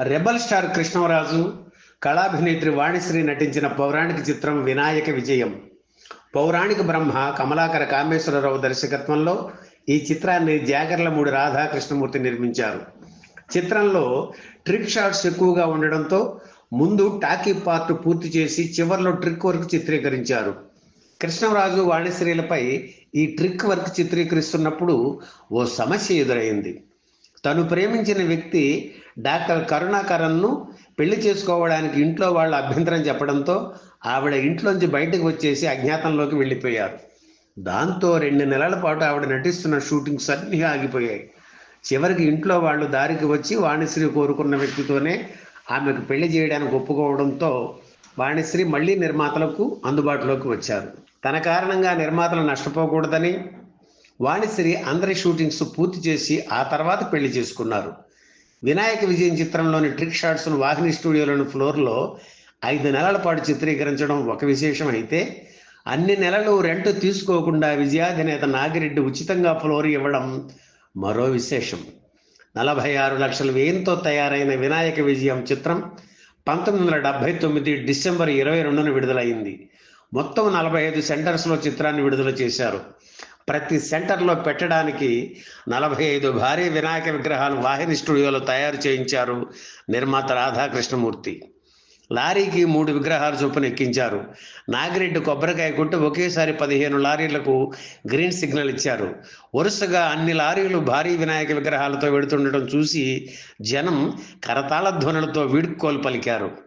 Rebel star Krishnaraju కళాభినేత్రి వాణిశ్రీ నటించిన పౌరాణిక చిత్రం వినాయక విజయం. పౌరాణిక బ్రహ్మ కమలాకర కామేశ్వరరావు దర్శకత్వంలో ఈ చిత్రాన్ని జాగర్లమూడి రాధాకృష్ణమూర్తి నిర్మించారు. చిత్రంలో ట్రిక్ షాట్స్ ఎక్కువగా ఉండడంతో ముందు టాకీ పార్ట్ పూర్తి చేసి చివరిలో ట్రిక్ వర్క్ చిత్రీకరించారు. కృష్ణరాజు వాణిశ్రీలపై ఈ ట్రిక్ వర్క్ చిత్రీకరిస్తున్నప్పుడు ఓ సమస్య ఎదురైంది. తను ప్రేమించిన వ్యక్తి డాక్టర్ కరుణాకరన్ను పెళ్ళి చేసుకోవడానికి ఇంట్లో వాళ్ళు అభ్యంతరం చెప్పడంతో ఆవిడ ఇంట్లోంచి బయటకు వచ్చేసి అజ్ఞాతంలోకి వెళ్ళిపోయారు. దాంతో రెండు నెలల పాటు ఆవిడ నటిస్తున్న షూటింగ్స్ అన్నీ ఆగిపోయాయి. చివరికి ఇంట్లో వాళ్ళు దారికి వచ్చి వాణిశ్రీ కోరుకున్న వ్యక్తితోనే ఆమెకు పెళ్ళి చేయడానికి ఒప్పుకోవడంతో వాణిశ్రీ మళ్ళీ నిర్మాతలకు అందుబాటులోకి వచ్చారు. తన కారణంగా నిర్మాతలు నష్టపోకూడదని వాణిశ్రీ అందరి షూటింగ్స్ పూర్తి చేసి ఆ తర్వాత పెళ్ళి చేసుకున్నారు. వినాయక విజయం చిత్రంలోని ట్రిక్ షాట్స్ను వాహిని స్టూడియోలోని ఫ్లోర్లో ఐదు నెలల పాటు చిత్రీకరించడం ఒక విశేషం అయితే అన్ని నెలలు రెంట్ తీసుకోకుండా విజయాధినేత నాగిరెడ్డి ఉచితంగా ఫ్లోర్ ఇవ్వడం మరో విశేషం. నలభై ఆరు లక్షల వ్యయంతో తయారైన వినాయక విజయం చిత్రం పంతొమ్మిది వందల డెబ్బై తొమ్మిది డిసెంబర్ ఇరవై రెండున విడుదలైంది. మొత్తం నలభై ఐదు సెంటర్స్లో చిత్రాన్ని విడుదల చేశారు. ప్రతి సెంటర్లో పెట్టడానికి నలభై ఐదు భారీ వినాయక విగ్రహాలు వాహిని స్టూడియోలో తయారు చేయించారు నిర్మాత రాధాకృష్ణమూర్తి. లారీకి మూడు విగ్రహాలు చొప్పున ఎక్కించారు. నాగిరెడ్డి కొబ్బరికాయ కొట్టి ఒకేసారి పదిహేను లారీలకు గ్రీన్ సిగ్నల్ ఇచ్చారు. వరుసగా అన్ని లారీలు భారీ వినాయక విగ్రహాలతో వెడుతుండటం చూసి జనం కరతాళ ధ్వనులతో వీడుకోలు పలికారు.